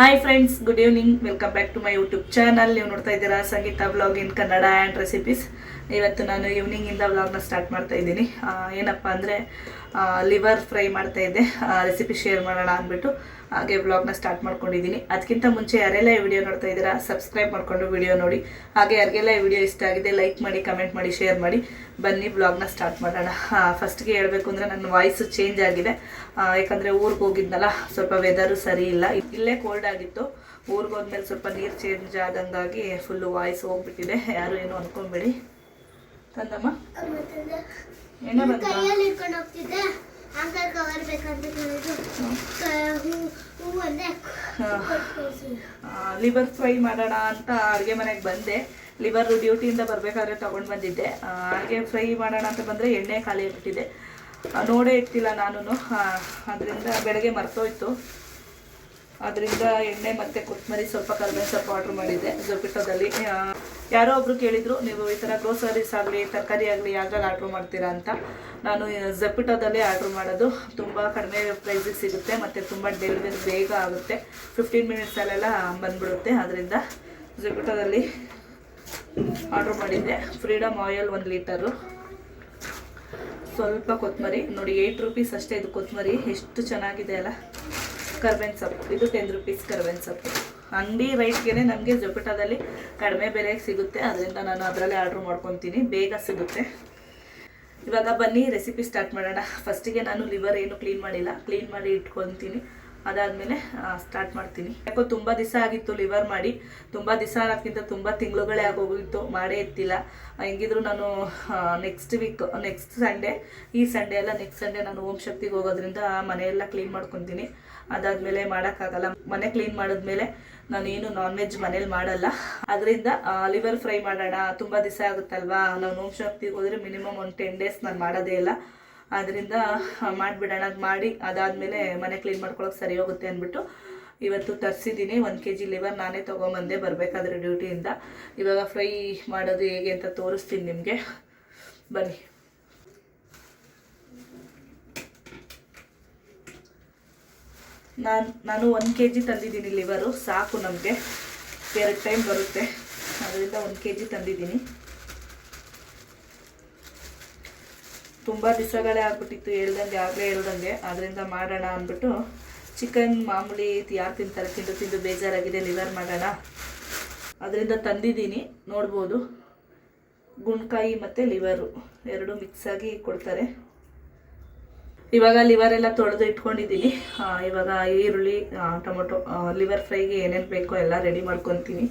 Hi friends good evening welcome back to my YouTube channel ನೀವು ನೋಡ್ತಾ ಇದ್ದೀರಾ Sangeetha blog in Kannada and recipes ಇವತ್ತು ನಾನು ಈವ್ನಿಂಗಿಂದ ವ್ಲಾಗ್ನ ಸ್ಟಾರ್ಟ್ ಮಾಡ್ತಾ ಇದ್ದೀನಿ. ಏನಪ್ಪ ಅಂದರೆ ಲಿವರ್ ಫ್ರೈ ಮಾಡ್ತಾ ಇದ್ದೆ. ರೆಸಿಪಿ ಶೇರ್ ಮಾಡೋಣ ಅಂದ್ಬಿಟ್ಟು. ಹಾಗೆ ವ್ಲಾಗ್ನ ಸ್ಟಾರ್ಟ್ ಮಾಡ್ಕೊಂಡಿದ್ದೀನಿ. ಅದಕ್ಕಿಂತ ಮುಂಚೆ ಯಾರೆಲ್ಲ ಈ ವಿಡಿಯೋ ನೋಡ್ತಾ ಇದ್ದೀರಾ ಸಬ್ಸ್ಕ್ರೈಬ್ ಮಾಡಿಕೊಂಡು ವಿಡಿಯೋ ನೋಡಿ. ಹಾಗೆ ಯಾರಿಗೆಲ್ಲ ಈ ವಿಡಿಯೋ ಇಷ್ಟ ಆಗಿದೆ ಲೈಕ್ ಮಾಡಿ ಕಮೆಂಟ್ ಮಾಡಿ ಶೇರ್ ಮಾಡಿ ಬನ್ನಿ ವ್ಲಾಗ್ನ ಸ್ಟಾರ್ಟ್ ಮಾಡೋಣ. ಫಸ್ಟ್ಗೆ ಹೇಳಬೇಕು ಅಂದರೆ ನನ್ನ ವಾಯ್ಸ್ ಚೇಂಜ್ ಆಗಿದೆ. ಯಾಕಂದರೆ ಊರಿಗೆ ಹೋಗಿದ್ನಲ್ಲ ಸ್ವಲ್ಪ ವೆದರು ಸರಿ ಇಲ್ಲ. ಇಲ್ಲೇ ಕೋಲ್ಡ್ ಆಗಿತ್ತು. ಊರಿಗೆ ಹೋದ್ಮೇಲೆ ಸ್ವಲ್ಪ ನೀರು ಚೇಂಜ್ ಆದಂಗಾಗಿ ಫುಲ್ಲು ವಾಯ್ಸ್ ಹೋಗ್ಬಿಟ್ಟಿದೆ. ಯಾರು ಏನು ಅಂದ್ಕೊಂಬೇಡಿ ತಂದಮ್ಮ? ಎಣ್ಣೆ ಬಂದ ಅಂಕಲ್ ಕವರ್ ಬೇಕಂತ ಲಿವರ್ ಫ್ರೈ ಮಾಡೋಣ ಅಂತ ಅಡುಗೆ ಮನೆಗೆ ಬಂದೆ. ಲಿವರ್ ಡ್ಯೂಟಿಯಿಂದ ಬರಬೇಕಾದ್ರೆ ತೊಗೊಂಡು ಬಂದಿದ್ದೆ. ಅಡುಗೆ ಹಾಗೆ ಫ್ರೈ ಮಾಡೋಣ ಅಂತ ಬಂದರೆ ಎಣ್ಣೆ ಖಾಲಿ ಆಗಿಬಿಟ್ಟಿದೆ. ನೋಡೇ ಇರ್ತಿಲ್ಲ ನಾನು ಅದರಿಂದ ಬೆಳಗ್ಗೆ ಮರ್ತೋಯ್ತು. ಅದರಿಂದ ಎಣ್ಣೆ ಮತ್ತು ಕೊತ್ತಂಬರಿ ಸ್ವಲ್ಪ ಕರ್ಬೇವಿನ ಸ್ವಲ್ಪ ಆರ್ಡ್ರ್ ಮಾಡಿದ್ದೆ. ಜೊಪಿಟೋದಲ್ಲಿ ಯಾರೋ ಒಬ್ರು ಕೇಳಿದ್ರು, ನೀವು ಈ ಥರ ಗ್ರೋಸರೀಸ್ ಆಗಲಿ, ತರಕಾರಿ ಆಗಲಿ ಯಾವ್ದ್ರಲ್ಲಿ ಆರ್ಡ್ರ್ ಮಾಡ್ತೀರಾ ಅಂತ? ನಾನು ಜೊಪಿಟೋದಲ್ಲಿ ಆರ್ಡ್ರ್ ಮಾಡೋದು. ತುಂಬ ಕಡಿಮೆ ಪ್ರೈಸಿಗೆ ಸಿಗುತ್ತೆ, ಮತ್ತು ತುಂಬ ಡೆಲಿವರಿ ಬೇಗ ಆಗುತ್ತೆ. ಫಿಫ್ಟೀನ್ ಮಿನಿಟ್ಸಲ್ಲೆಲ್ಲ ಬಂದ್ಬಿಡುತ್ತೆ. ಅದರಿಂದ ಜೊಪಿಟೋದಲ್ಲಿ ಆರ್ಡ್ರ್ ಮಾಡಿದ್ದೆ. ಫ್ರೀಡಮ್ ಆಯಿಲ್ ಒಂದು ಲೀಟರು ಸ್ವಲ್ಪ ಕೊತ್ತಂಬರಿ. ನೋಡಿ ಏಯ್ಟ್ ರುಪೀಸ್ ಅಷ್ಟೇ ಇದು ಕೊತ್ತಂಬರಿ. ಎಷ್ಟು ಚೆನ್ನಾಗಿದೆ ಅಲ್ಲ? ಕರ್ಬೇವಿನ ಸೊಪ್ಪು. ಇದು ಟೆನ್ ರುಪೀಸ್ ಕರ್ಬೇವಿನ ಸೊಪ್ಪು. ಅಂಗಡಿ ರೈಟ್ಗೆ ನಮಗೆ ಜೊಪಿಟೋದಲ್ಲಿ ಕಡಿಮೆ ಬೆಲೆಗೆ ಸಿಗುತ್ತೆ. ಅದರಿಂದ ನಾನು ಅದರಲ್ಲೇ ಆರ್ಡ್ರ್ ಮಾಡ್ಕೊತೀನಿ. ಬೇಗ ಸಿಗುತ್ತೆ. ಇವಾಗ ಬನ್ನಿ ರೆಸಿಪಿ ಸ್ಟಾರ್ಟ್ ಮಾಡೋಣ. ಫಸ್ಟಿಗೆ ನಾನು ಲಿವರ್ ಏನು ಕ್ಲೀನ್ ಮಾಡಿಲ್ಲ. ಕ್ಲೀನ್ ಮಾಡಿ ಇಟ್ಕೊತೀನಿ. ಅದಾದಮೇಲೆ ಸ್ಟಾರ್ಟ್ ಮಾಡ್ತೀನಿ. ಯಾಕೋ ತುಂಬ ದಿವಸ ಆಗಿತ್ತು ಲಿವರ್ ಮಾಡಿ. ತುಂಬ ದಿವಸ ಅನ್ನೋಕ್ಕಿಂತ ತುಂಬ ತಿಂಗಳುಗಳೇ ಆಗೋಗಿತ್ತು. ಮಾಡೇ ಇತ್ತಿಲ್ಲ ಹೆಂಗಿದ್ರು ನಾನು ನೆಕ್ಸ್ಟ್ ವೀಕ್ ನೆಕ್ಸ್ಟ್ ಸಂಡೇ ಈ ಸಂಡೇ ಎಲ್ಲ ನೆಕ್ಸ್ಟ್ ಸಂಡೇ ನಾನು ಓಂ ಶಕ್ತಿಗೆ ಹೋಗೋದ್ರಿಂದ ಮನೆಯೆಲ್ಲ ಕ್ಲೀನ್ ಮಾಡ್ಕೊತೀನಿ. ಅದಾದಮೇಲೆ ಮಾಡೋಕ್ಕಾಗಲ್ಲ. ಮನೆ ಕ್ಲೀನ್ ಮಾಡಿದ್ಮೇಲೆ ನಾನೇನು ನಾನ್ ವೆಜ್ ಮನೇಲಿ ಮಾಡಲ್ಲ. ಅದರಿಂದ ಲಿವರ್ ಫ್ರೈ ಮಾಡೋಣ. ತುಂಬ ದಿವಸ ಆಗುತ್ತಲ್ವಾ? ನಾನು ಓಂ ಶಕ್ತಿಗೆ ಹೋದರೆ ಮಿನಿಮಮ್ ಒಂದು ಟೆನ್ ಡೇಸ್ ನಾನು ಮಾಡೋದೇ ಇಲ್ಲ. ಅದರಿಂದ ಮಾಡಿಬಿಡೋಣ, ಅದು ಮಾಡಿ, ಅದಾದಮೇಲೆ ಮನೆ ಕ್ಲೀನ್ ಮಾಡ್ಕೊಳಕ್ಕೆ ಸರಿ ಹೋಗುತ್ತೆ ಅಂದ್ಬಿಟ್ಟು ಇವತ್ತು ತರಿಸಿದ್ದೀನಿ ಒಂದು ಕೆ ಜಿ ಲಿವರ್ ನಾನೇ ತೊಗೊಂಬಂದೆ ಬರಬೇಕಾದ್ರೆ ಡ್ಯೂಟಿಯಿಂದ ಇವಾಗ ಫ್ರೈ ಮಾಡೋದು ಹೇಗೆ ಅಂತ ತೋರಿಸ್ತೀನಿ ನಿಮಗೆ. ಬನ್ನಿ. ನಾನು ನಾನು ಒಂದು ಕೆ ಜಿ ತಂದಿದ್ದೀನಿ ಲಿವರು ಸಾಕು ನಮಗೆ. ಎರಡು ಟೈಮ್ ಬರುತ್ತೆ. ಅದರಿಂದ ಒಂದು ಕೆ ಜಿ ತಂದಿದ್ದೀನಿ. ತುಂಬ ದಿವಸಗಳೇ ಆಗ್ಬಿಟ್ಟಿತ್ತು, ಹೇಳ್ದಂಗೆ ಆಗಲೇ ಹೇಳ್ದಂಗೆ. ಅದರಿಂದ ಮಾಡೋಣ ಅಂದ್ಬಿಟ್ಟು ಚಿಕನ್ ಮಾಮೂಲಿ ಯಾರು ತಿಂತಾರೆ? ತಿಂದು ತಿಂದು ಬೇಜಾರಾಗಿದೆ, ಲಿವರ್ ಮಾಡೋಣ. ಅದರಿಂದ ತಂದಿದ್ದೀನಿ, ನೋಡ್ಬೋದು. ಗುಣಕಾಯಿ ಮತ್ತು ಲಿವರು, ಎರಡು ಮಿಕ್ಸಾಗಿ ಕೊಡ್ತಾರೆ. ಇವಾಗ ಲಿವರ್ ಎಲ್ಲ ತೊಳೆದು ಇಟ್ಕೊಂಡಿದ್ದೀನಿ. ಇವಾಗ ಈರುಳ್ಳಿ ಟೊಮೊಟೊ ಲಿವರ್ ಫ್ರೈಗೆ ಏನೇನು ಬೇಕೋ ಎಲ್ಲ ರೆಡಿ ಮಾಡ್ಕೊತೀನಿ.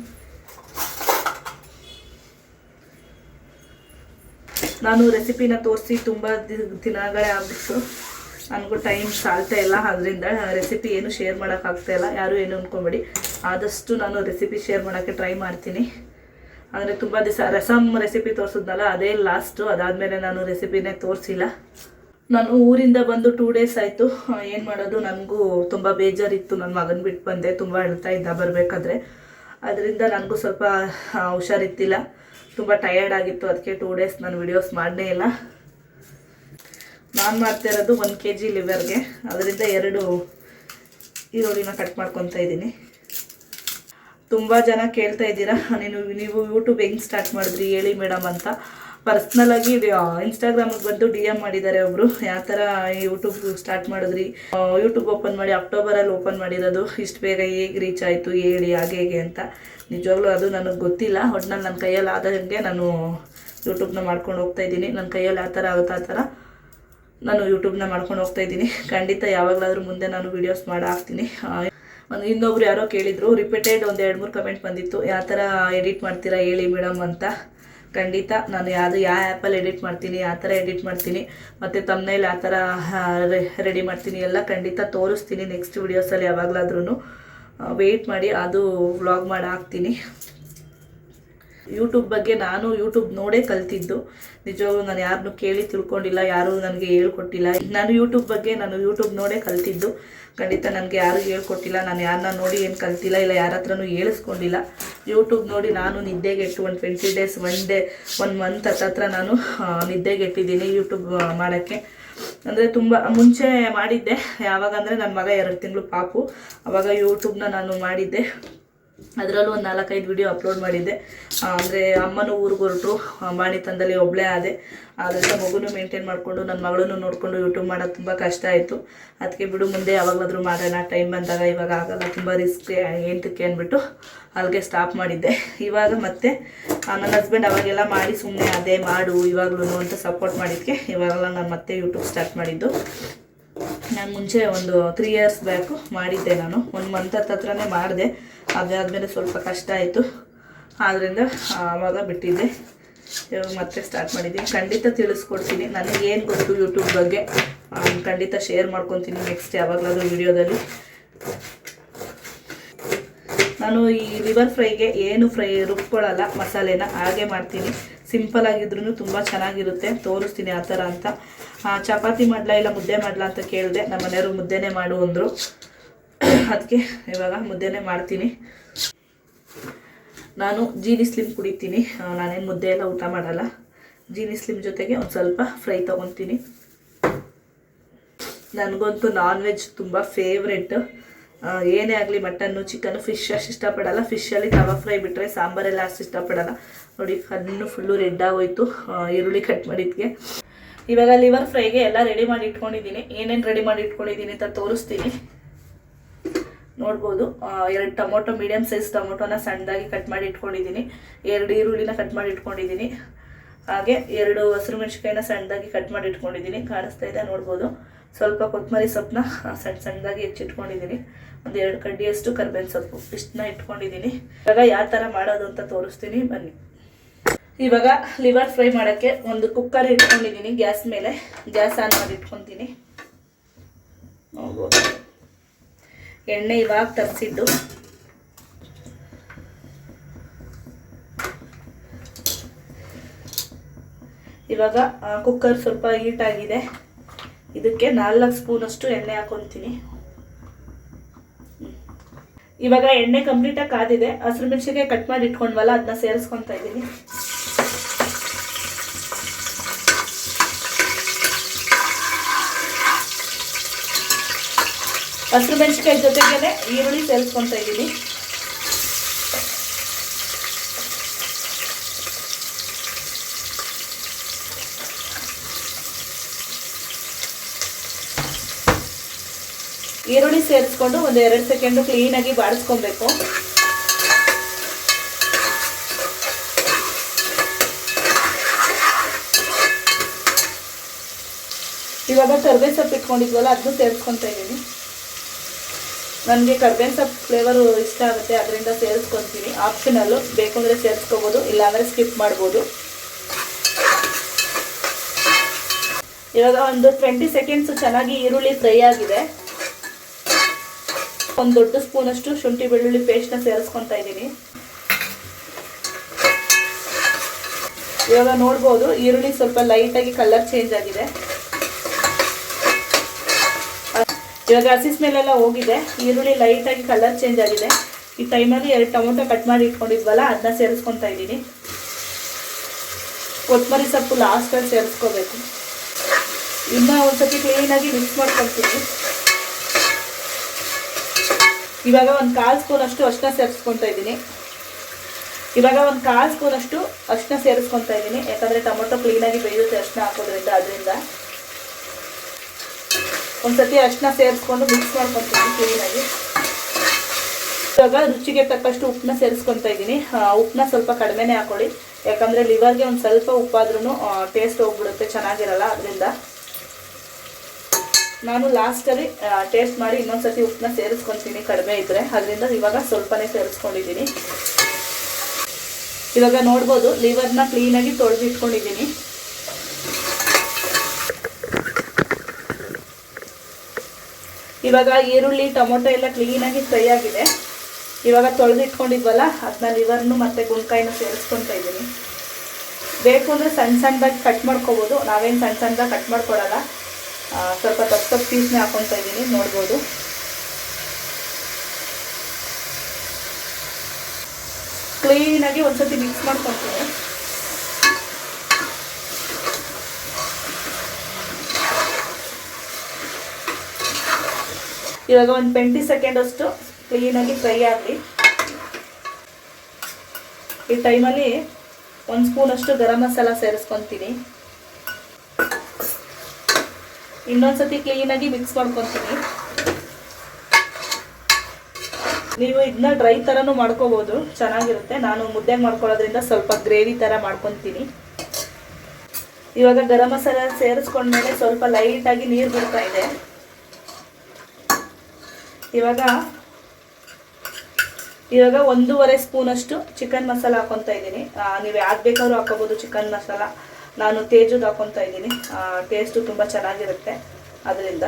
ನಾನು ರೆಸಿಪಿನ ತೋರಿಸಿ ತುಂಬ ದಿನಗಳೇ ಆಗ್ಬಿಟ್ಟು. ನನಗೂ ಟೈಮ್ ಸಾಲ್ತಾ ಇಲ್ಲ. ಅದರಿಂದ ರೆಸಿಪಿ ಏನು ಶೇರ್ ಮಾಡೋಕ್ಕಾಗ್ತಾ ಇಲ್ಲ. ಯಾರು ಏನು ಅಂದ್ಕೊಬೇಡಿ ಆದಷ್ಟು ನಾನು ರೆಸಿಪಿ ಶೇರ್ ಮಾಡೋಕ್ಕೆ ಟ್ರೈ ಮಾಡ್ತೀನಿ. ಅಂದರೆ ತುಂಬ ದಿವಸ ರಸಮ್ ರೆಸಿಪಿ ತೋರಿಸಿದ್ನಲ್ಲ, ಅದೇ ಲಾಸ್ಟು ಅದಾದಮೇಲೆ ನಾನು ರೆಸಿಪಿನೇ ತೋರಿಸಿಲ್ಲ. ನಾನು ಊರಿಂದ ಬಂದು ಟೂ ಡೇಸ್ ಆಯಿತು. ಏನು ಮಾಡೋದು? ನನಗೂ ತುಂಬ ಬೇಜಾರಿತ್ತು. ನನ್ನ ಮಗನ ಬಿಟ್ಟು ಬಂದೆ. ತುಂಬ ಅಳ್ತಾ ಇದ್ದ ಬರಬೇಕಾದ್ರೆ. ಅದರಿಂದ ನನಗೂ ಸ್ವಲ್ಪ ಹುಷಾರಿತ್ತಿಲ್ಲ ತುಂಬ ಟಯರ್ಡ್ ಆಗಿತ್ತು, ಅದಕ್ಕೆ ಟೂ ಡೇಸ್ ನಾನು ವಿಡಿಯೋಸ್ ಮಾಡಲೇ ಇಲ್ಲ. ನಾನು ಮಾಡ್ತಾ ಇರೋದು ಒಂದು ಕೆ ಜಿ ಲಿವರ್ಗೆ ಅದರಿಂದ ಎರಡು ಈರುಳ್ಳಿನ ಕಟ್ ಮಾಡ್ಕೊತಾ ಇದ್ದೀನಿ. ತುಂಬ ಜನ ಕೇಳ್ತಾ ಇದ್ದೀರಾ, ನೀನು, ನೀವು ಯೂಟ್ಯೂಬ್ ಹೆಂಗೆ ಸ್ಟಾರ್ಟ್ ಮಾಡಿದ್ರಿ, ಹೇಳಿ ಮೇಡಮ್ ಅಂತ. ಪರ್ಸ್ನಲಾಗಿ ಇನ್ಸ್ಟಾಗ್ರಾಮಿಗೆ ಬಂದು ಡಿ ಎಂ ಮಾಡಿದ್ದಾರೆ ಒಬ್ಬರು ಯಾವ ಥರ ಯೂಟ್ಯೂಬ್ ಸ್ಟಾರ್ಟ್ ಮಾಡಿದ್ರಿ. ಯೂಟ್ಯೂಬ್ ಓಪನ್ ಮಾಡಿ ಅಕ್ಟೋಬರಲ್ಲಿ ಓಪನ್ ಮಾಡಿರೋದು, ಇಷ್ಟು ಬೇಗ ಹೇಗೆ ರೀಚ್ ಆಯಿತು, ಹೇಳಿ, ಹಾಗೆ, ಹೇಗೆ ಅಂತ. ನಿಜವಾಗ್ಲೂ ಅದು ನನಗೆ ಗೊತ್ತಿಲ್ಲ ಒಟ್ನಲ್ಲಿ ನನ್ನ ಕೈಯಲ್ಲಿ ಆದಂಗೆ ನಾನು ಯೂಟ್ಯೂಬ್ನ ಮಾಡ್ಕೊಂಡು ಹೋಗ್ತಾ ಇದ್ದೀನಿ. ನನ್ನ ಕೈಯಲ್ಲಿ ಆ ಥರ ಆಗುತ್ತೆ ಆ ಥರ ನಾನು ಯೂಟ್ಯೂಬ್ನ ಮಾಡ್ಕೊಂಡು ಹೋಗ್ತಾ ಇದ್ದೀನಿ. ಖಂಡಿತ ಯಾವಾಗಲಾದರೂ ಮುಂದೆ ನಾನು ವೀಡಿಯೋಸ್ ಮಾಡಿ ಹಾಕ್ತೀನಿ ಒಂದು ಇನ್ನೊಬ್ರು ಯಾರೋ ಕೇಳಿದರು ರಿಪೀಟೆಡ್ ಒಂದು ಎರಡು ಮೂರು ಕಮೆಂಟ್ ಬಂದಿತ್ತು ಯಾವ ಥರ ಎಡಿಟ್ ಮಾಡ್ತೀರಾ ಹೇಳಿ ಮೇಡಮ್ ಅಂತ. ಖಂಡಿತ ನಾನು ಯಾವುದು ಯಾವ ಆ್ಯಪಲ್ಲಿ ಎಡಿಟ್ ಮಾಡ್ತೀನಿ ಆ ಥರ ಎಡಿಟ್ ಮಾಡ್ತೀನಿ, ಮತ್ತು ತಮ್ಮನೇಲಿ ಆ ಥರ ರೆಡಿ ಮಾಡ್ತೀನಿ, ಎಲ್ಲ ಖಂಡಿತ ತೋರಿಸ್ತೀನಿ ನೆಕ್ಸ್ಟ್ ವೀಡಿಯೋಸಲ್ಲಿ ಯಾವಾಗಲಾದ್ರೂ ವೆಯ್ಟ್ ಮಾಡಿ ಅದು ವ್ಲಾಗ್ ಮಾಡಿ ಹಾಕ್ತೀನಿ. ಯೂಟ್ಯೂಬ್ ಬಗ್ಗೆ ನಾನು ಯೂಟ್ಯೂಬ್ ನೋಡೇ ಕಲ್ತಿದ್ದು. ನಿಜವಾಗ್ಲೂ ನಾನು ಯಾರನ್ನೂ ಕೇಳಿ ತಿಳ್ಕೊಂಡಿಲ್ಲ, ಯಾರೂ ನನಗೆ ಹೇಳ್ಕೊಟ್ಟಿಲ್ಲ. ನಾನು ಯೂಟ್ಯೂಬ್ ಬಗ್ಗೆ ನಾನು ಯೂಟ್ಯೂಬ್ ನೋಡೇ ಕಲ್ತಿದ್ದು. ಖಂಡಿತ ನನಗೆ ಯಾರೂ ಹೇಳ್ಕೊಟ್ಟಿಲ್ಲ, ನಾನು ಯಾರನ್ನ ನೋಡಿ ಏನು ಕಲ್ತಿಲ್ಲ, ಇಲ್ಲ ಯಾರ ಹತ್ರನೂ ಹೇಳಿಸ್ಕೊಂಡಿಲ್ಲ. ಯೂಟ್ಯೂಬ್ ನೋಡಿ ನಾನು ನಿದ್ದೆಗೆಟ್ಟು ಒಂದು twenty days one day one month ಹತ್ತತ್ರ ನಾನು ನಿದ್ದೆಗೆಟ್ಟಿದ್ದೀನಿ ಯೂಟ್ಯೂಬ್ ಮಾಡೋಕ್ಕೆ. ಅಂದರೆ ತುಂಬ ಮುಂಚೆ ಮಾಡಿದ್ದೆ. ಯಾವಾಗ ಅಂದರೆ ನನ್ನ ಮಗ ಎರಡು ತಿಂಗಳು ಪಾಪು. ಅವಾಗ ಯೂಟ್ಯೂಬ್ನ ನಾನು ಮಾಡಿದ್ದೆ. ಅದರಲ್ಲೂ ಒಂದು ನಾಲ್ಕೈದು ವಿಡಿಯೋ ಅಪ್ಲೋಡ್ ಮಾಡಿದ್ದೆ. ಅಂದರೆ ಅಮ್ಮನೂ ಊರಿಗೆ ಹೊರಟರು. ಮಾಣಿತಂದಲ್ಲಿ ಒಬ್ಬಳೇ ಆದೆ. ಅದರಿಂದ ಮಗುನು ಮೇಂಟೈನ್ ಮಾಡಿಕೊಂಡು ನನ್ನ ಮಗಳನ್ನು ನೋಡಿಕೊಂಡು ಯೂಟ್ಯೂಬ್ ಮಾಡೋದು ತುಂಬ ಕಷ್ಟ ಆಯಿತು. ಅದಕ್ಕೆ ಬಿಡು, ಮುಂದೆ ಯಾವಾಗಲಾದರೂ ಮಾಡೋಣ. ಟೈಮ್ ಬಂದಾಗ ಇವಾಗ ಆಗಲ್ಲ. ತುಂಬ ರಿಸ್ಕ್ ಏಂತಕ್ಕೆ ಅಂದ್ಬಿಟ್ಟು ಅಲ್ಲಿಗೆ ಸ್ಟಾಪ್ ಮಾಡಿದ್ದೆ. ಇವಾಗ ಮತ್ತೆ ನನ್ನ ಹಸ್ಬೆಂಡ್ ಅವಾಗೆಲ್ಲ ಮಾಡಿ ಸುಮ್ಮನೆ ಅದೇ ಮಾಡು ಇವಾಗ್ಲೂ ಅಂತ ಸಪೋರ್ಟ್ ಮಾಡಿದ್ದಕ್ಕೆ ಇವಾಗೆಲ್ಲ ನಾನು ಮತ್ತೆ ಯೂಟ್ಯೂಬ್ ಸ್ಟಾರ್ಟ್ ಮಾಡಿದ್ದು. ನಾನು ಮುಂಚೆ ಒಂದು ತ್ರೀ ಇಯರ್ಸ್ ಬ್ಯಾಕು ಮಾಡಿದ್ದೆ ನಾನು. ಒಂದು ಮಂತ್ ಹತ್ರನೇ ಮಾಡಿದೆ. ಅದಾದಮೇಲೆ ಸ್ವಲ್ಪ ಕಷ್ಟ ಆಯಿತು. ಆದ್ದರಿಂದ ಆವಾಗ ಬಿಟ್ಟಿದ್ದೆ. ಇವಾಗ ಮತ್ತೆ ಸ್ಟಾರ್ಟ್ ಮಾಡಿದ್ದೀನಿ. ಖಂಡಿತ ತಿಳಿಸ್ಕೊಡ್ತೀನಿ. ನನಗೆ ಏನು ಗೊತ್ತು ಯೂಟ್ಯೂಬ್ ಬಗ್ಗೆ? ಖಂಡಿತ ಶೇರ್ ಮಾಡ್ಕೊತೀನಿ ನೆಕ್ಸ್ಟ್ ಯಾವಾಗಲಾದರೂ ವಿಡಿಯೋದಲ್ಲಿ ನಾನು ಈ ಲಿವರ್ ಫ್ರೈಗೆ ಏನು ಫ್ರೈ ರುಬ್ಕೊಳ್ಳಲ್ಲ, ಮಸಾಲೆನ ಹಾಗೆ ಮಾಡ್ತೀನಿ. ಸಿಂಪಲ್ ಆಗಿದ್ರೂ ತುಂಬ ಚೆನ್ನಾಗಿರುತ್ತೆ. ತೋರಿಸ್ತೀನಿ ಆ ಥರ ಅಂತ. ಚಪಾತಿ ಮಾಡಲಾ ಇಲ್ಲ ಮುದ್ದೆ ಮಾಡಲಾ ಅಂತ ಕೇಳಿದೆ. ನಮ್ಮ ಮನೆಯವರು ಮುದ್ದೆನೇ ಮಾಡು ಅಂದರು. ಅದಕ್ಕೆ ಇವಾಗ ಮುದ್ದೆನೇ ಮಾಡ್ತೀನಿ. ನಾನು ಜೀನಿ ಸ್ಲಿಮ್ ಕುಡಿತೀನಿ. ನಾನೇನು ಮುದ್ದೆ ಎಲ್ಲ ಊಟ ಮಾಡಲ್ಲ. ಜೀನಿ ಸ್ಲಿಮ್ ಜೊತೆಗೆ ಒಂದು ಸ್ವಲ್ಪ ಫ್ರೈ ತೊಗೊತೀನಿ. ನನಗಂತೂ ನಾನ್ ವೆಜ್ ತುಂಬ ಫೇವ್ರೆಟ್ ಏನೇ ಆಗಲಿ ಮಟನ್ನು ಚಿಕನ್ನು ಫಿಶ್ ಅಷ್ಟು ಇಷ್ಟಪಡಲ್ಲ. ಫಿಶಲ್ಲಿ ತವಾ ಫ್ರೈ ಬಿಟ್ಟರೆ ಸಾಂಬಾರೆಲ್ಲ ಅಷ್ಟು ಇಷ್ಟಪಡಲ್ಲ. ನೋಡಿ, ಕಣ್ಣು ಫುಲ್ಲು ರೆಡ್ ಆಗೋಯ್ತು. ಈರುಳ್ಳಿ ಕಟ್ ಮಾಡಿದ್ಗೆ ಇವಾಗ ಲಿವರ್ ಫ್ರೈಗೆ ಎಲ್ಲ ರೆಡಿ ಮಾಡಿ ಇಟ್ಕೊಂಡಿದ್ದೀನಿ. ಏನೇನು ರೆಡಿ ಮಾಡಿ ಇಟ್ಕೊಂಡಿದ್ದೀನಿ ಅಂತ ತೋರಿಸ್ತೀನಿ. ನೋಡ್ಬೋದು. ಎರಡು ಟೊಮೊಟೊ ಮೀಡಿಯಮ್ ಸೈಜ್ ಟೊಮೊಟೊನ ಸಣ್ಣದಾಗಿ ಕಟ್ ಮಾಡಿ ಇಟ್ಕೊಂಡಿದ್ದೀನಿ. ಎರಡು ಈರುಳ್ಳಿನ ಕಟ್ ಮಾಡಿ ಇಟ್ಕೊಂಡಿದ್ದೀನಿ. ಹಾಗೆ ಎರಡು ಹಸಿರು ಮೆಣಸಿಕಾಯಿನ ಸಣ್ಣದಾಗಿ ಕಟ್ ಮಾಡಿ ಇಟ್ಕೊಂಡಿದ್ದೀನಿ. ಕಾಣಿಸ್ತಾ ಇದೆ ನೋಡ್ಬೋದು. ಸ್ವಲ್ಪ ಕೊತ್ತಂಬರಿ ಸೊಪ್ಪನ್ನ ಸಣ್ಣ ಸಣ್ಣದಾಗಿ ಹೆಚ್ಚಿಟ್ಕೊಂಡಿದ್ದೀನಿ. ಒಂದು ಎರಡು ಕಡ್ಡಿಯಷ್ಟು ಕರ್ಬೇವಿನ ಸೊಪ್ಪು ಇಷ್ಟನ್ನ ಇಟ್ಕೊಂಡಿದ್ದೀನಿ. ಇವಾಗ ಯಾವ ಥರ ಮಾಡೋದು ಅಂತ ತೋರಿಸ್ತೀನಿ. ಬನ್ನಿ. ಇವಾಗ ಲಿವರ್ ಫ್ರೈ ಮಾಡೋಕ್ಕೆ ಒಂದು ಕುಕ್ಕರ್ ಇಟ್ಕೊಂಡಿದ್ದೀನಿ. ಗ್ಯಾಸ್ ಮೇಲೆ. ಗ್ಯಾಸ್ ಆನ್ ಮಾಡಿ ಇಟ್ಕೊತೀನಿ. ನೋಡ್ಬೋದು. ಎಣ್ಣೆ ಇವಾಗ ತರಿಸಿದ್ದು. ಇವಾಗ ಕುಕ್ಕರ್ ಸ್ವಲ್ಪ ಹೀಟ್ ಆಗಿದೆ. ಇದಕ್ಕೆ ನಾಲ್ಕು ಸ್ಪೂನಷ್ಟು ಎಣ್ಣೆ ಹಾಕೊತೀನಿ. ಇವಾಗ ಎಣ್ಣೆ ಕಂಪ್ಲೀಟಾಗಿ ಕಾದಿದೆ. ಹಸಿರು ಮೆಣಸಿಗೆ ಕಟ್ ಮಾಡಿ ಇಟ್ಕೊಂಡ್ವಲ್ಲ ಅದನ್ನ ಸೇರಿಸ್ಕೊತಾ ಇದ್ದೀನಿ ಹಸಿರು ಮೆಣಸಿನ್ಕಾಯಿ ಜೊತೆಗೇನೆ ಈರುಳ್ಳಿ ಸೇರಿಸ್ಕೊತಾ ಇದ್ದೀನಿ. ಈರುಳ್ಳಿ ಸೇರಿಸ್ಕೊಂಡು ಒಂದು ಎರಡು ಸೆಕೆಂಡು ಕ್ಲೀನಾಗಿ ಬಾಡಿಸ್ಕೊಬೇಕು. ಇವಾಗ ಕರ್ಬೇವು ಸೊಪ್ಪು ಇಟ್ಕೊಂಡಿದ್ವಲ್ಲ ಅದನ್ನು ಸೇರಿಸ್ಕೊತಾ ಇದ್ದೀನಿ. ನನಗೆ ಕರ್ಬೇವಿನ ಸೊಪ್ಪು ಫ್ಲೇವರು ಇಷ್ಟ ಆಗುತ್ತೆ, ಅದರಿಂದ ಸೇರಿಸ್ಕೊತೀನಿ. ಆಪ್ಷನಲ್ಲು ಬೇಕು ಅಂದರೆ ಸೇರಿಸ್ಕೋಬೋದು, ಇಲ್ಲಾಂದರೆ ಸ್ಕಿಪ್ ಮಾಡ್ಬೋದು. ಇವಾಗ ಒಂದು ಟ್ವೆಂಟಿ ಸೆಕೆಂಡ್ಸ್ ಚೆನ್ನಾಗಿ ಈರುಳ್ಳಿ ಫ್ರೈ ಆಗಿದೆ. ಒಂದು ದೊಡ್ಡ ಸ್ಪೂನಷ್ಟು ಶುಂಠಿ ಬೆಳ್ಳುಳ್ಳಿ ಪೇಸ್ಟ್ನ ಸೇರಿಸ್ಕೊತಾ ಇದ್ದೀನಿ. ಇವಾಗ ನೋಡ್ಬೋದು, ಈರುಳ್ಳಿ ಸ್ವಲ್ಪ ಲೈಟಾಗಿ ಕಲರ್ ಚೇಂಜ್ ಆಗಿದೆ. ಇವಾಗ ಹಸಿ ಸ್ಮೆಲ್ಲೆಲ್ಲ ಹೋಗಿದೆ. ಈರುಳ್ಳಿ ಲೈಟಾಗಿ ಕಲರ್ ಚೇಂಜ್ ಆಗಿದೆ. ಈ ಟೈಮಲ್ಲಿ ಎರಡು ಟೊಮೊಟೊ ಕಟ್ ಮಾಡಿ ಇಟ್ಕೊಂಡಿದ್ವಲ್ಲ ಅದನ್ನ ಸೇರಿಸ್ಕೊತಾ ಇದ್ದೀನಿ. ಕೊತ್ತಂಬರಿ ಸೊಪ್ಪು ಲಾಸ್ಟಲ್ಲಿ ಸೇರಿಸ್ಕೋಬೇಕು. ಇನ್ನು ಒಂದ್ಸತಿ ಕ್ಲೀನಾಗಿ ಮಿಕ್ಸ್ ಮಾಡ್ಕೊಳ್ತೀನಿ. ಇವಾಗ ಒಂದು ಕಾಲು ಸ್ಪೂನಷ್ಟು ಅಷ್ಟನ್ನ ಸೇರಿಸ್ಕೊತಾ ಇದ್ದೀನಿ. ಇವಾಗ ಒಂದು ಕಾಲು ಸ್ಪೂನಷ್ಟು ಅಷ್ಟನ್ನ ಸೇರಿಸ್ಕೊತಾ ಇದ್ದೀನಿ. ಯಾಕಂದರೆ ಟೊಮೊಟೊ ಕ್ಲೀನಾಗಿ ಬೇಯುತ್ತೆ ಅಷ್ಟನ್ನ ಹಾಕೋದ್ರಿಂದ, ಅದರಿಂದ. ಒಂದ್ಸತಿ ಅಷ್ಟನ್ನ ಸೇರಿಸ್ಕೊಂಡು ಮಿಕ್ಸ್ ಮಾಡ್ಕೊತೀನಿ ಕ್ಲೀನಾಗಿ ಇವಾಗ ರುಚಿಗೆ ತಕ್ಕಷ್ಟು ಉಪ್ಪನ್ನ ಸೇರಿಸ್ಕೊತಾ ಇದ್ದೀನಿ. ಉಪ್ಪನ್ನ ಸ್ವಲ್ಪ ಕಡಿಮೆನೇ ಹಾಕೊಳ್ಳಿ. ಯಾಕಂದರೆ ಲಿವರ್ಗೆ ಒಂದು ಸ್ವಲ್ಪ ಉಪ್ಪಾದ್ರೂ ಟೇಸ್ಟ್ ಹೋಗ್ಬಿಡುತ್ತೆ, ಚೆನ್ನಾಗಿರಲ್ಲ ಅದರಿಂದ. ನಾನು ಲಾಸ್ಟಲ್ಲಿ ಟೇಸ್ಟ್ ಮಾಡಿ ಇನ್ನೊಂದ್ಸತಿ ಉಪ್ಪನ್ನ ಸೇರಿಸ್ಕೊತೀನಿ ಕಡಿಮೆ ಇದ್ದರೆ ಅದರಿಂದ ಇವಾಗ ಸ್ವಲ್ಪನೇ ಸೇರಿಸ್ಕೊಂಡಿದ್ದೀನಿ. ಇವಾಗ ನೋಡ್ಬೋದು ಲಿವರ್ನ ಕ್ಲೀನಾಗಿ ತೊಳೆದು ಇವಾಗ ಈರುಳ್ಳಿ, ಟೊಮೊಟೊ ಎಲ್ಲ ಕ್ಲೀನಾಗಿ ಫ್ರೈ ಆಗಿದೆ. ಇವಾಗ ತೊಳೆದು ಇಟ್ಕೊಂಡಿದ್ವಲ್ಲ ಅದನ್ನ ಲಿವರ್ನು ಮತ್ತು ಗುಂಡ್ಕಾಯಿನ ಸೇರಿಸ್ಕೊತಾ ಇದ್ದೀನಿ. ಬೇಕು ಅಂದರೆ ಸಣ್ಣ ಸಣ್ಣದಾಗಿ ಕಟ್ ಮಾಡ್ಕೋಬೋದು. ನಾವೇನು ಸಣ್ಣ ಸಣ್ಣದಾಗಿ ಕಟ್ ಮಾಡ್ಕೊಡಲ್ಲ. ಸ್ವಲ್ಪ ತಪ್ಪು ತಪ್ಪು ಪೀಸ್ನೇ ಹಾಕೊತಾ ಇದ್ದೀನಿ, ನೋಡ್ಬೋದು. ಕ್ಲೀನಾಗಿ ಒಂದ್ಸತಿ ಮಿಕ್ಸ್ ಮಾಡ್ಕೊತೀನಿ. ಇವಾಗ ಒಂದು ಟ್ವೆಂಟಿ ಸೆಕೆಂಡ್ ಅಷ್ಟು ಕ್ಲೀನಾಗಿ ಫ್ರೈ ಆಗಲಿ. ಈ ಟೈಮಲ್ಲಿ ಒಂದು ಸ್ಪೂನಷ್ಟು ಗರಂ ಮಸಾಲ ಸೇರಿಸ್ಕೊತೀನಿ. ಇನ್ನೊಂದ್ಸತಿ ಕ್ಲೀನಾಗಿ ಮಿಕ್ಸ್ ಮಾಡ್ಕೊತೀನಿ. ನೀವು ಇದನ್ನ ಡ್ರೈ ಥರನೂ ಮಾಡ್ಕೋಬೋದು, ಚೆನ್ನಾಗಿರುತ್ತೆ. ನಾನು ಮುದ್ದೆ ಮಾಡ್ಕೊಳ್ಳೋದ್ರಿಂದ ಸ್ವಲ್ಪ ಗ್ರೇವಿ ಥರ ಮಾಡ್ಕೊತೀನಿ. ಇವಾಗ ಗರಂ ಮಸಾಲ ಸೇರಿಸ್ಕೊಂಡ್ಮೇಲೆ ಸ್ವಲ್ಪ ಲೈಟಾಗಿ ನೀರು ಬಿಡ್ತಾ ಇದೆ. ಇವಾಗ ಇವಾಗ ಒಂದೂವರೆ ಸ್ಪೂನಷ್ಟು ಚಿಕನ್ ಮಸಾಲ ಹಾಕೊತಾ ಇದ್ದೀನಿ. ನೀವು ಯಾವ್ದು ಬೇಕಾದ್ರೂ ಹಾಕೋಬೋದು ಚಿಕನ್ ಮಸಾಲ ನಾನು ತೇಜುದು ಹಾಕೊತಾ ಇದ್ದೀನಿ. ಟೇಸ್ಟು ತುಂಬ ಚೆನ್ನಾಗಿರುತ್ತೆ ಅದರಿಂದ.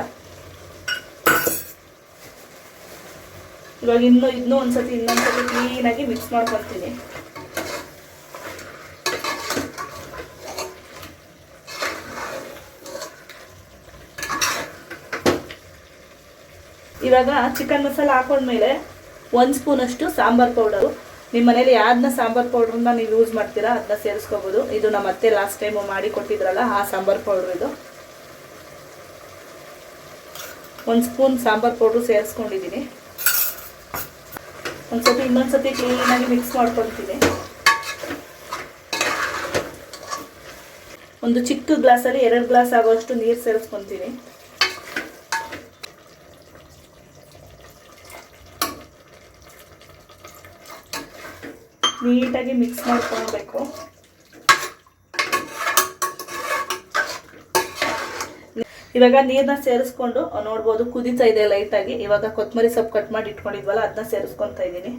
ಇವಾಗ ಇನ್ನೂ ಇನ್ನೂ ಒಂದ್ಸತಿ ಇನ್ನೊಂದ್ಸತಿ ಕ್ಲೀನಾಗಿ ಮಿಕ್ಸ್ ಮಾಡ್ಕೊತೀನಿ. ಇವಾಗ ಚಿಕನ್ ಮಸಾಲ ಹಾಕೊಂಡ್ಮೇಲೆ ಒಂದು ಸ್ಪೂನಷ್ಟು ಸಾಂಬಾರ್ ಪೌಡರು ನಿಮ್ಮ ಮನೇಲಿ ಯಾವ್ದನ್ನ ಸಾಂಬಾರ್ ಪೌಡ್ರನ್ನ ನೀವು ಯೂಸ್ ಮಾಡ್ತೀರಾ ಅದನ್ನ ಸೇರಿಸ್ಕೋಬೋದು. ಇದು ನಮ್ಮ ಅತ್ತೆ ಲಾಸ್ಟ್ ಟೈಮು ಮಾಡಿ ಕೊಟ್ಟಿದ್ರಲ್ಲ, ಆ ಸಾಂಬಾರ್ ಪೌಡ್ರ್ ಇದು. ಒಂದು ಸ್ಪೂನ್ ಸಾಂಬಾರ್ ಪೌಡ್ರು ಸೇರಿಸ್ಕೊಂಡಿದ್ದೀನಿ ಒಂದು ಸತಿ ಇನ್ನೊಂದು ಸತಿ ಕ್ಲೀನಾಗಿ ಮಿಕ್ಸ್ ಮಾಡ್ಕೊಳ್ತೀನಿ. ಒಂದು ಚಿಕ್ಕ ಗ್ಲಾಸಲ್ಲಿ ಎರಡು ಗ್ಲಾಸ್ ಆಗೋಷ್ಟು ನೀರು ಸೇರಿಸ್ಕೊತೀನಿ. ನೀಟಾಗಿ ಮಿಕ್ಸ್ ಮಾಡ್ಕೊಳ್ಬೇಕು. ಇವಾಗ ನೀರನ್ನ ಸೇರಿಸ್ಕೊಂಡು ನೋಡ್ಬೋದು ಕುದೀತಾ ಇದೆ ಲೈಟಾಗಿ. ಇವಾಗ ಕೊತ್ತಂಬರಿ ಸೊಪ್ಪು ಕಟ್ ಮಾಡಿ ಇಟ್ಕೊಂಡಿದ್ವಲ್ಲ, ಅದನ್ನ ಸೇರಿಸ್ಕೊತಾ ಇದ್ದೀನಿ.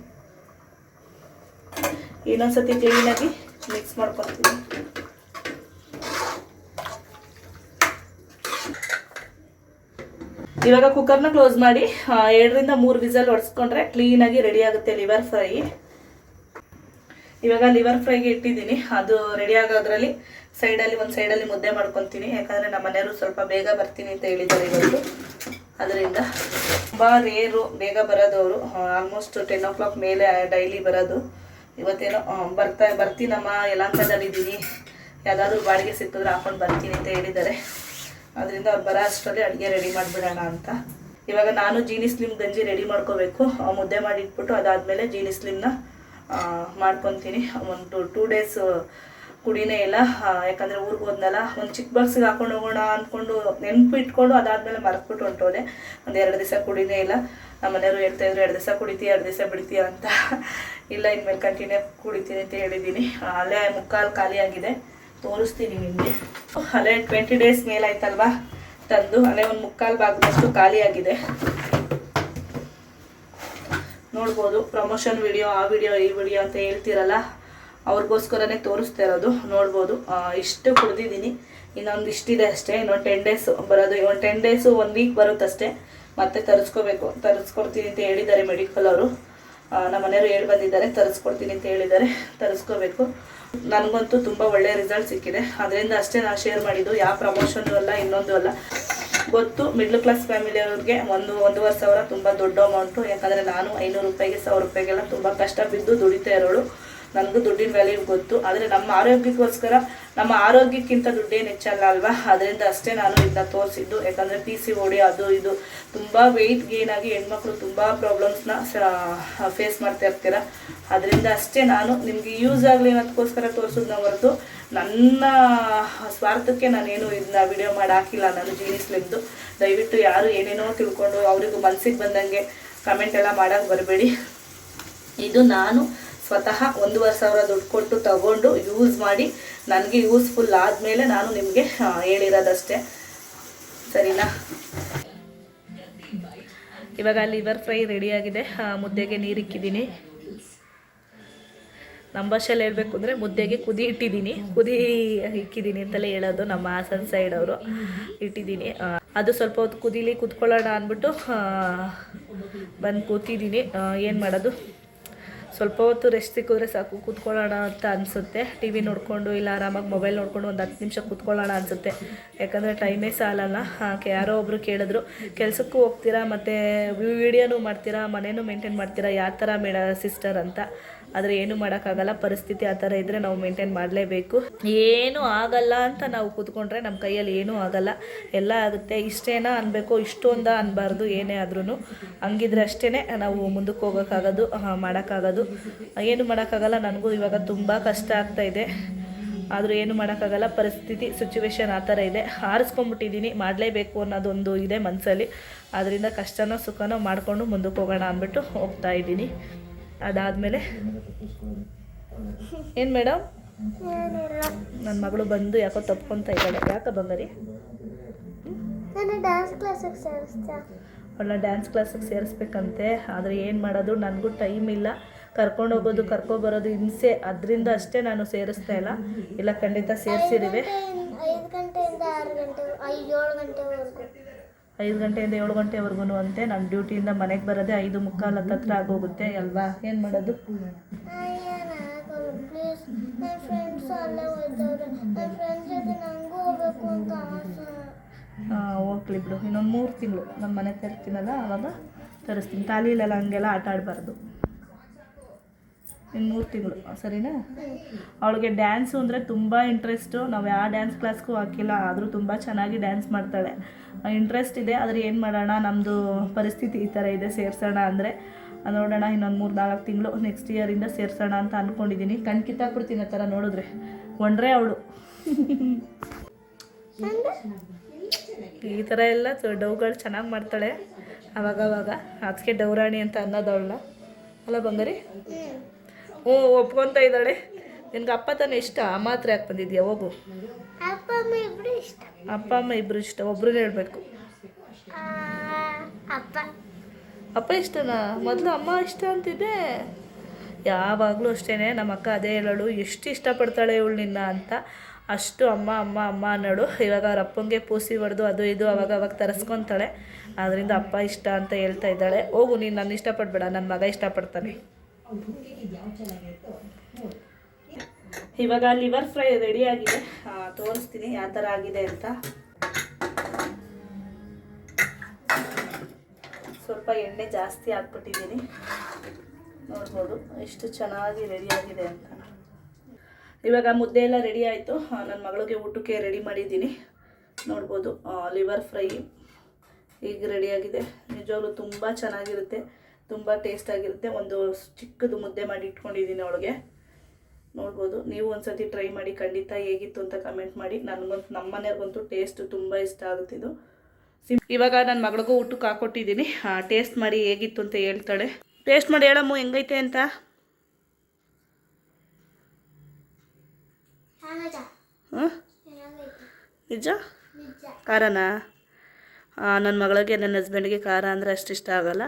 ಇನ್ನೊಂದ್ಸತಿ ಕ್ಲೀನಾಗಿ ಮಿಕ್ಸ್ ಮಾಡ್ಕೊತೀನಿ ಇವಾಗ ಕುಕ್ಕರ್ನ ಕ್ಲೋಸ್ ಮಾಡಿ ಎರಡರಿಂದ ಮೂರು ವಿಸಲ್ ಹೊಡೆಸ್ಕೊಂಡ್ರೆ ಕ್ಲೀನಾಗಿ ರೆಡಿ ಆಗುತ್ತೆ ಲಿವರ್ ಫ್ರೈ ಇವಾಗ ಲಿವರ್ ಫ್ರೈಗೆ ಇಟ್ಟಿದ್ದೀನಿ. ಅದು ರೆಡಿ ಆಗೋದ್ರಲ್ಲಿ ಸೈಡಲ್ಲಿ ಒಂದು ಸೈಡಲ್ಲಿ ಮುದ್ದೆ ಮಾಡ್ಕೊತೀನಿ. ಯಾಕಂದರೆ ನಮ್ಮ ಮನೆಯವರು ಸ್ವಲ್ಪ ಬೇಗ ಬರ್ತೀನಿ ಅಂತ ಹೇಳಿದ್ದಾರೆ ಇವತ್ತು. ಅದರಿಂದ ತುಂಬ ರೇರು ಬೇಗ ಬರೋದವರು ಆಲ್ಮೋಸ್ಟ್ ಟೆನ್ ಓ ಕ್ಲಾಕ್ ಮೇಲೆ ಡೈಲಿ ಬರೋದು. ಇವತ್ತೇನೋ ಬರ್ತಾ, ಬರ್ತೀನಮ್ಮ ಯಲಾಂಕದಲ್ಲಿದ್ದೀನಿ ಯಾವುದಾದ್ರು ಬಾಡಿಗೆ ಸಿಕ್ಕಿದ್ರೆ ಹಾಕೊಂಡು ಬರ್ತೀನಿ ಅಂತ ಹೇಳಿದ್ದಾರೆ. ಅದರಿಂದ ಅವ್ರು ಬರೋ ಅಷ್ಟರಲ್ಲಿ ಅಡುಗೆ ರೆಡಿ ಮಾಡಿಬಿಡೋಣ ಅಂತ. ಇವಾಗ ನಾನು ಜೀನಿ ಸ್ಲಿಮ್ ಗಂಜಿ ರೆಡಿ ಮಾಡ್ಕೋಬೇಕು. ಮುದ್ದೆ ಮಾಡಿ ಇಟ್ಬಿಟ್ಟು ಅದಾದಮೇಲೆ ಜೀನಿ ಸ್ಲಿಮ್ನ ಮಾಡ್ಕೊತೀನಿ. ಒಂದು ಟೂ ಡೇಸ್ ಕುಡಿನೇ ಇಲ್ಲ. ಯಾಕಂದರೆ ಊರಿಗೆ ಹೋದ್ನಲ್ಲ, ಒಂದು ಚಿಕ್ಕ ಬಾಕ್ಸಿಗೆ ಹಾಕೊಂಡು ಹೋಗೋಣ ಅಂದ್ಕೊಂಡು ನೆನಪು ಇಟ್ಕೊಂಡು ಅದಾದಮೇಲೆ ಮರೆತ್ಬಿಟ್ಟು ಹೊಂಟೋದೆ. ಒಂದು ಎರಡು ದಿವಸ ಕುಡಿನೇ ಇಲ್ಲ. ನಮ್ಮ ಮನೆಯವರು ಹೇಳ್ತಾ ಇದ್ರು, ಎರಡು ದಿವಸ ಕುಡಿತೀಯ, ಎರಡು ದಿವಸ ಬಿಡ್ತೀಯ ಅಂತ. ಇಲ್ಲ, ಇನ್ಮೇಲೆ ಕಂಟಿನ್ಯೂ ಕುಡಿತೀನಿ ಅಂತ ಹೇಳಿದ್ದೀನಿ. ಅಲ್ಲೇ ಮುಕ್ಕಾಲು ಖಾಲಿಯಾಗಿದೆ ತೋರಿಸ್ತೀನಿ ನಿಮಗೆ. ಅಲ್ಲೇ ಟ್ವೆಂಟಿ ಡೇಸ್ ಮೇಲಾಯ್ತಲ್ವಾ ತಂದು ಅಲ್ಲೇ ಒಂದು ಮುಕ್ಕಾಲು ಭಾಗದಷ್ಟು ಖಾಲಿ ಆಗಿದೆ. ನೋಡ್ಬೋದು. ಪ್ರಮೋಷನ್ ವಿಡಿಯೋ ಆ ವಿಡಿಯೋ ಈ ವಿಡಿಯೋ ಅಂತ ಹೇಳ್ತಿರಲ್ಲ, ಅವ್ರಿಗೋಸ್ಕರನೇ ತೋರಿಸ್ತಾ ಇರೋದು. ನೋಡ್ಬೋದು. ಇಷ್ಟು ಕುಡ್ದಿದ್ದೀನಿ. ಇನ್ನೊಂದು ಇಷ್ಟಿದೆ ಅಷ್ಟೇ. ಇನ್ನೊಂದು ಟೆನ್ ಡೇಸ್ ಬರೋದು. ಒಂದು ಟೆನ್ ಡೇಸು ಒಂದು ವೀಕ್ ಬರುತ್ತಷ್ಟೇ. ಮತ್ತೆ ತರಿಸ್ಕೋಬೇಕು. ತರಿಸ್ಕೊಡ್ತೀನಿ ಅಂತ ಹೇಳಿದ್ದಾರೆ ಮೆಡಿಕಲ್ ಅವರು. ನಮ್ಮ ಮನೆಯವರು ಹೇಳಿ ಬಂದಿದ್ದಾರೆ, ತರಿಸ್ಕೊಡ್ತೀನಿ ಅಂತ ಹೇಳಿದ್ದಾರೆ. ತರಿಸ್ಕೋಬೇಕು. ನನಗಂತೂ ತುಂಬ ಒಳ್ಳೆಯ ರಿಸಲ್ಟ್ ಸಿಕ್ಕಿದೆ. ಅದರಿಂದ ಅಷ್ಟೇ ನಾನು ಶೇರ್ ಮಾಡಿದ್ದು. ಯಾವ ಪ್ರಮೋಷನ್ ಅಲ್ಲ, ಇನ್ನೊಂದು ಅಲ್ಲ. ಗೊತ್ತು ಮಿಡ್ಲ್ ಕ್ಲಾಸ್ ಫ್ಯಾಮಿಲಿಯವ್ರಿಗೆ ಒಂದು ಒಂದೂವರೆ ಸಾವಿರ ತುಂಬ ದೊಡ್ಡ ಅಮೌಂಟು ಯಾಕಂದರೆ ನಾನು ಐನೂರು ರೂಪಾಯಿಗೆ, ಸಾವಿರ ರೂಪಾಯಿಗೆಲ್ಲ ತುಂಬ ಕಷ್ಟ ಬಿದ್ದು ದುಡಿತಾ ಇರೋಳು. ನನಗೂ ದುಡ್ಡಿನ ವ್ಯಾಲ್ಯೂ ಗೊತ್ತು. ಆದರೆ ನಮ್ಮ ಆರೋಗ್ಯಕ್ಕೋಸ್ಕರ ನಮ್ಮ ಆರೋಗ್ಯಕ್ಕಿಂತ ದುಡ್ಡೇನು ಹೆಚ್ಚಲ್ಲ ಅಲ್ವಾ? ಅದರಿಂದ ಅಷ್ಟೇ ನಾನು ಇದನ್ನ ತೋರಿಸಿದ್ದು. ಯಾಕಂದರೆ ಪಿ ಸಿ ಓಡಿ ಅದು ಇದು ತುಂಬ ವೆಯ್ಟ್ ಗೇನ್ ಆಗಿ ಹೆಣ್ಮಕ್ಳು ತುಂಬ ಪ್ರಾಬ್ಲಮ್ಸ್ನ ಫೇಸ್ ಮಾಡ್ತಾ ಇರ್ತೀರ. ಅದರಿಂದ ಅಷ್ಟೇ ನಾನು ನಿಮಗೆ ಯೂಸ್ ಆಗಲಿ ಅನ್ನೋದಕ್ಕೋಸ್ಕರ ತೋರಿಸೋದನ್ನ ಹೊರತು ನನ್ನ ಸ್ವಾರ್ಥಕ್ಕೆ ನಾನೇನು ಇದನ್ನ ವಿಡಿಯೋ ಮಾಡಿ ಹಾಕಿಲ್ಲ. ನಾನು ಜೀನಿಸ್ಲಿಂದು ದಯವಿಟ್ಟು ಯಾರು ಏನೇನೋ ತಿಳ್ಕೊಂಡು ಅವರಿಗೂ ಮನಸ್ಸಿಗೆ ಬಂದಂಗೆ ಕಮೆಂಟ್ ಎಲ್ಲ ಮಾಡೋಕ್ಕೆ ಬರಬೇಡಿ. ಇದು ನಾನು ಸ್ವತಃ ಒಂದೂವರೆ ಸಾವಿರ ದುಡ್ಡು ಕೊಟ್ಟು ತಗೊಂಡು ಯೂಸ್ ಮಾಡಿ ನನಗೆ ಯೂಸ್ಫುಲ್ ಆದಮೇಲೆ ನಾನು ನಿಮಗೆ ಹೇಳಿರೋದಷ್ಟೇ. ಸರಿನಾ? ಇವಾಗ ಲಿವರ್ ಫ್ರೈ ರೆಡಿಯಾಗಿದೆ ಮುದ್ದೆಗೆ ನೀರಿಕ್ಕಿದ್ದೀನಿ ನಮ್ಮ ಭಾಷೆಯಲ್ಲಿ ಹೇಳಬೇಕು ಅಂದರೆ ಮುದ್ದೆಗೆ ಕುದಿ ಇಟ್ಟಿದ್ದೀನಿ. ಕುದಿ ಇಕ್ಕಿದ್ದೀನಿ ಅಂತಲೇ ಹೇಳೋದು ನಮ್ಮ ಹಾಸನ್ ಸೈಡ್ ಅವರು. ಇಟ್ಟಿದ್ದೀನಿ. ಅದು ಸ್ವಲ್ಪ ಹೊತ್ತು ಕುದೀಲಿ ಕುತ್ಕೊಳ್ಳೋಣ ಅಂದ್ಬಿಟ್ಟು ಬಂದು ಕೂತಿದ್ದೀನಿ. ಏನು ಮಾಡೋದು? ಸ್ವಲ್ಪ ಹೊತ್ತು ರೆಸ್ಟ್ ಸಿಕ್ಕಿದ್ರೆ ಸಾಕು, ಕೂತ್ಕೊಳ್ಳೋಣ ಅಂತ ಅನಿಸುತ್ತೆ. ಟಿ ವಿ ನೋಡಿಕೊಂಡು ಇಲ್ಲ ಆರಾಮಾಗಿ ಮೊಬೈಲ್ ನೋಡಿಕೊಂಡು ಒಂದು ಹತ್ತು ನಿಮಿಷ ಕೂತ್ಕೊಳ್ಳೋಣ ಅನಿಸುತ್ತೆ. ಯಾಕಂದರೆ ಟೈಮೇ ಸಾಲಲ್ಲ. ಯಾರೋ ಒಬ್ಬರು ಕೇಳಿದ್ರು, ಕೆಲಸಕ್ಕೂ ಹೋಗ್ತೀರಾ ಮತ್ತು ವಿಡಿಯೋನೂ ಮಾಡ್ತೀರಾ, ಮನೇನೂ ಮೇಂಟೈನ್ ಮಾಡ್ತೀರಾ, ಯಾವ ಥರ ಮೇಡ ಸಿಸ್ಟರ್ ಅಂತ. ಆದರೆ ಏನು ಮಾಡೋಕ್ಕಾಗಲ್ಲ. ಪರಿಸ್ಥಿತಿ ಆ ಥರ ಇದ್ದರೆ ನಾವು ಮೇಂಟೈನ್ ಮಾಡಲೇಬೇಕು. ಏನೂ ಆಗಲ್ಲ ಅಂತ ನಾವು ಕೂತ್ಕೊಂಡ್ರೆ ನಮ್ಮ ಕೈಯಲ್ಲಿ ಏನೂ ಆಗಲ್ಲ. ಎಲ್ಲ ಆಗುತ್ತೆ. ಇಷ್ಟೇನಾ ಅನ್ಬೇಕು? ಇಷ್ಟೊಂದ ಅನ್ಬಾರ್ದು ಏನೇ ಆದ್ರೂ ಹಂಗಿದ್ರೆ ಅಷ್ಟೇ ನಾವು ಮುಂದಕ್ಕೆ ಹೋಗೋಕ್ಕಾಗೋದು ಮಾಡೋಕ್ಕಾಗೋದು. ಏನು ಮಾಡೋಕ್ಕಾಗಲ್ಲ. ನನಗೂ ಇವಾಗ ತುಂಬ ಕಷ್ಟ ಆಗ್ತಾ ಇದೆ. ಆದರೂ ಏನು ಮಾಡೋಕ್ಕಾಗಲ್ಲ. ಪರಿಸ್ಥಿತಿ ಸಿಚುವೇಶನ್ ಆ ಥರ ಇದೆ. ಆರಿಸ್ಕೊಂಬಿಟ್ಟಿದ್ದೀನಿ ಮಾಡಲೇಬೇಕು ಅನ್ನೋದೊಂದು ಇದೆ ಮನಸ್ಸಲ್ಲಿ ಆದ್ದರಿಂದ ಕಷ್ಟನೋ ಸುಖನೋ ಮಾಡಿಕೊಂಡು ಮುಂದಕ್ಕೆ ಹೋಗೋಣ ಅಂದ್ಬಿಟ್ಟು ಹೋಗ್ತಾ ಇದ್ದೀನಿ. ಅದಾದಮೇಲೆ ಏನು ಮೇಡಮ್? ನನ್ನ ಮಗಳು ಬಂದು ಯಾಕೋ ತಪ್ಕೊತಾ ಇದ್ದಾಳೆ. ಯಾಕೆ ಬಂದರಿ? ಡ್ಯಾನ್ಸ್ ಕ್ಲಾಸಿಗೆ ಸೇರಿಸ್ತಾ ಅವಳನ್ನ ಡ್ಯಾನ್ಸ್ ಕ್ಲಾಸಿಗೆ ಸೇರಿಸ್ಬೇಕಂತೆ. ಆದರೆ ಏನು ಮಾಡೋದು? ನನಗೂ ಟೈಮ್ ಇಲ್ಲ. ಕರ್ಕೊಂಡು ಹೋಗೋದು ಕರ್ಕೊಬರೋದು ಹಿಂಸೆ. ಅದರಿಂದ ಅಷ್ಟೇ ನಾನು ಸೇರಿಸ್ತಾ ಇಲ್ಲ ಇಲ್ಲ ಖಂಡಿತ ಸೇರಿಸಿದ್ದೀವಿ ಐದು ಗಂಟೆಯಿಂದ ಆರು ಗಂಟೆ ಐದು ಏಳು ಗಂಟೆವರೆಗೂ. ಐದು ಗಂಟೆಯಿಂದ ಏಳು ಗಂಟೆವರೆಗೂ ಅಂತೆ ನಮ್ಮ ಡ್ಯೂಟಿಯಿಂದ ಮನೆಗೆ ಬರೋದೇ ಐದು ಮುಕ್ಕಾಲು ಹತ್ತತ್ರ ಆಗೋಗುತ್ತೆ ಅಲ್ವಾ? ಏನು ಮಾಡೋದು? ಹಾಂ, ಹೋಗ್ಲಿ ಬಿಡು. ಇನ್ನೊಂದು ಮೂರು ತಿಂಗಳು. ನಮ್ಮ ಮನೆ ತರ್ತೀನಲ್ಲ ಆವಾಗ ತರಿಸ್ತೀನಿ. ತಾಲಿಲೆಲ್ಲ ಹಂಗೆಲ್ಲ ಆಟ ಆಡಬಾರ್ದು. ಇನ್ನು ಮೂರು ತಿಂಗಳು, ಸರಿನಾ? ಅವಳಿಗೆ ಡ್ಯಾನ್ಸು ಅಂದರೆ ತುಂಬ ಇಂಟ್ರೆಸ್ಟು ನಾವು ಯಾವ ಡ್ಯಾನ್ಸ್ ಕ್ಲಾಸ್ಗೂ ಹಾಕಿಲ್ಲ, ಆದರೂ ತುಂಬ ಚೆನ್ನಾಗಿ ಡ್ಯಾನ್ಸ್ ಮಾಡ್ತಾಳೆ. ಇಂಟ್ರೆಸ್ಟ್ ಇದೆ, ಆದರೆ ಏನು ಮಾಡೋಣ ನಮ್ಮದು ಪರಿಸ್ಥಿತಿ ಈ ಥರ ಇದೆ, ಸೇರಿಸೋಣ ಅಂದರೆ. ನೋಡೋಣ, ಇನ್ನೊಂದು ಮೂರು ನಾಲ್ಕು ತಿಂಗಳು ನೆಕ್ಸ್ಟ್ ಇಯರಿಂದ ಸೇರಿಸೋಣ ಅಂತ ಅಂದ್ಕೊಂಡಿದ್ದೀನಿ ಕಣ್ ಕಿತ್ತಾಕ್ಬಿಡ್ತೀನಿ ಆ ಥರ ನೋಡಿದ್ರೆ, ಒಂಡ್ರೆ ಅವಳು. ಈ ಥರ ಎಲ್ಲ ಡೌಗಳು ಚೆನ್ನಾಗಿ ಮಾಡ್ತಾಳೆ, ಅವಾಗವಾಗ. ಅದಕ್ಕೆ ಡೌರಾಣಿ ಅಂತ ಅನ್ನೋದು ಅವಳನ್ನ. ಅಲ್ಲ ಬಂಗಾರಿ? ಹ್ಞೂ ಒಪ್ಕೊತಾ ಇದ್ದಾಳೆ. ನಿನ್ಗೆ ಅಪ್ಪ ತಾನೇ ಇಷ್ಟ? ಮಾತ್ರ ಯಾಕೆ ಬಂದಿದ್ಯಾ? ಹೋಗು. ಅಪ್ಪ ಅಮ್ಮ ಇಬ್ರು ಇಷ್ಟ. ಅಪ್ಪ ಅಮ್ಮ ಇಬ್ಬರು ಇಷ್ಟ. ಒಬ್ರು ಹೇಳ್ಬೇಕು. ಅಪ್ಪ. ಅಪ್ಪ ಇಷ್ಟನಾ? ಮೊದಲು ಅಮ್ಮ ಇಷ್ಟ ಅಂತಿದ್ದೆ. ಯಾವಾಗಲೂ ಅಷ್ಟೇ ನಮ್ಮ ಅಕ್ಕ ಅದೇ ಹೇಳೋಳು. ಎಷ್ಟು ಇಷ್ಟಪಡ್ತಾಳೆ ಇವಳು ನಿನ್ನ ಅಂತ. ಅಷ್ಟು ಅಮ್ಮ ಅಮ್ಮ ಅಮ್ಮ ಅನ್ನೋಳು. ಇವಾಗ ಅವ್ರ ಅಪ್ಪಂಗೆ ಪೂಸಿ ಹೊಡೆದು ಅದು ಇದು ಅವಾಗ ಅವಾಗ ತರಿಸ್ಕೊತಾಳೆ. ಅದರಿಂದ ಅಪ್ಪ ಇಷ್ಟ ಅಂತ ಹೇಳ್ತಾ ಇದ್ದಾಳೆ. ಹೋಗು ನೀನು ನನ್ನ ಇಷ್ಟಪಡಬೇಡ. ನನ್ನ ಮಗ ಇಷ್ಟಪಡ್ತಾನೆ. ಇವಾಗ ಲಿವರ್ ಫ್ರೈ ರೆಡಿ ಆಗಿದೆ. ತೋರಿಸ್ತೀನಿ ಯಾವ ಥರ ಆಗಿದೆ ಅಂತ. ಸ್ವಲ್ಪ ಎಣ್ಣೆ ಜಾಸ್ತಿ ಹಾಕ್ಬಿಟ್ಟಿದ್ದೀನಿ. ನೋಡ್ಬೋದು ಎಷ್ಟು ಚೆನ್ನಾಗಿ ರೆಡಿ ಆಗಿದೆ ಅಂತ. ಇವಾಗ ಮುದ್ದೆ ಎಲ್ಲ ರೆಡಿ ಆಯಿತು. ನನ್ನ ಮಗಳಿಗೆ ಊಟಕ್ಕೆ ರೆಡಿ ಮಾಡಿದ್ದೀನಿ. ನೋಡ್ಬೋದು ಲಿವರ್ ಫ್ರೈ ಈಗ ರೆಡಿಯಾಗಿದೆ ನಿಜವಾಗ್ಲೂ ತುಂಬ ಚೆನ್ನಾಗಿರುತ್ತೆ. ತುಂಬ ಟೇಸ್ಟಾಗಿರುತ್ತೆ ಒಂದು ಚಿಕ್ಕದು ಮುದ್ದೆ ಮಾಡಿ ಇಟ್ಕೊಂಡಿದ್ದೀನಿ ಅವಳಿಗೆ. ನೋಡ್ಬೋದು. ನೀವು ಒಂದ್ಸತಿ ಟ್ರೈ ಮಾಡಿ ಖಂಡಿತ ಹೇಗಿತ್ತು ಅಂತ ಕಮೆಂಟ್ ಮಾಡಿ. ನನಗಂತೂ ನಮ್ಮ ಮನೆಯವ್ರಿಗಂತೂ ಟೇಸ್ಟ್ ತುಂಬ ಇಷ್ಟ ಆಗುತ್ತಿದ್ದು ಸಿಮ್ ಇವಾಗ ನನ್ನ ಮಗಳಿಗೂ ಊಟಕ್ಕೆ ಹಾಕೊಟ್ಟಿದ್ದೀನಿ. ಟೇಸ್ಟ್ ಮಾಡಿ ಹೇಗಿತ್ತು ಅಂತ ಹೇಳ್ತಾಳೆ. ಟೇಸ್ಟ್ ಮಾಡಿ ಹೇಳಮ್ಮ ಹೆಂಗೈತೆ ಅಂತ? ನಿಜ? ಖಾರನಾ ನನ್ನ ಮಗಳಿಗೆ ನನ್ನ ಹಸ್ಬೆಂಡ್ಗೆ ಖಾರ ಅಂದರೆ ಅಷ್ಟು ಇಷ್ಟ ಆಗಲ್ಲ.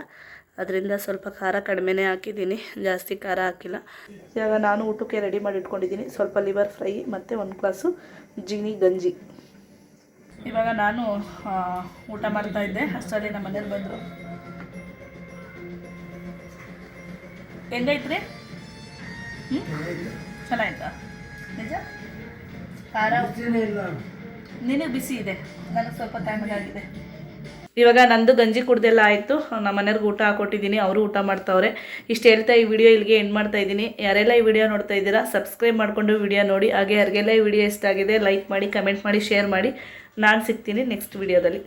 ಅದರಿಂದ ಸ್ವಲ್ಪ ಖಾರ ಕಡಿಮೆನೇ ಹಾಕಿದ್ದೀನಿ. ಜಾಸ್ತಿ ಖಾರ ಹಾಕಿಲ್ಲ. ಇವಾಗ ನಾನು ಊಟಕ್ಕೆ ರೆಡಿ ಮಾಡಿ ಇಟ್ಕೊಂಡಿದ್ದೀನಿ. ಸ್ವಲ್ಪ ಲಿವರ್ ಫ್ರೈ ಮತ್ತು ಒಂದು ಗ್ಲಾಸು ಜೀನಿ ಗಂಜಿ. ಇವಾಗ ನಾನು ಊಟ ಮಾಡ್ತಾ ಇದ್ದೆ. ಅಷ್ಟರಲ್ಲಿ ನಮ್ಮ ಮನೇಲಿ ಬಂದರು. ಹೆಂಗೈತ್ರಿ? ಹ್ಞೂ ಚೆನ್ನಾಯ್ತಾ ನಿಜ? ಖಾರ? ನಿನಗೆ ಬಿಸಿ ಇದೆ. ನನಗೆ ಸ್ವಲ್ಪ ತಣ್ಣಗಾಗಿದೆ ಇವಾಗ ನಂದು ಗಂಜಿ ಕುಡ್ದೆಲ್ಲ ಆಯಿತು. ನಮ್ಮ ಮನೆಯವ್ರಿಗೆ ಊಟ ಹಾಕೊಟ್ಟಿದ್ದೀನಿ ಅವರು ಊಟ ಮಾಡ್ತಾವ್ರೆ. ಇಷ್ಟು ಹೇಳ್ತಾ ಈ ವಿಡಿಯೋ ಇಲ್ಲಿಗೆ ಎಂಡ್ ಮಾಡ್ತಾ ಇದ್ದೀನಿ. ಯಾರೆಲ್ಲ ಈ ವಿಡಿಯೋ ನೋಡ್ತಾ ಇದ್ದೀರಾ ಸಬ್ಸ್ಕ್ರೈಬ್ ಮಾಡಿಕೊಂಡು ವಿಡಿಯೋ ನೋಡಿ. ಹಾಗೆ ಯಾರಿಗೆಲ್ಲ ಈ ವಿಡಿಯೋ ಇಷ್ಟ ಆಗಿದೆ ಲೈಕ್ ಮಾಡಿ ಕಮೆಂಟ್ ಮಾಡಿ ಶೇರ್ ಮಾಡಿ. ನಾನು ಸಿಗ್ತೀನಿ ನೆಕ್ಸ್ಟ್ ವಿಡಿಯೋದಲ್ಲಿ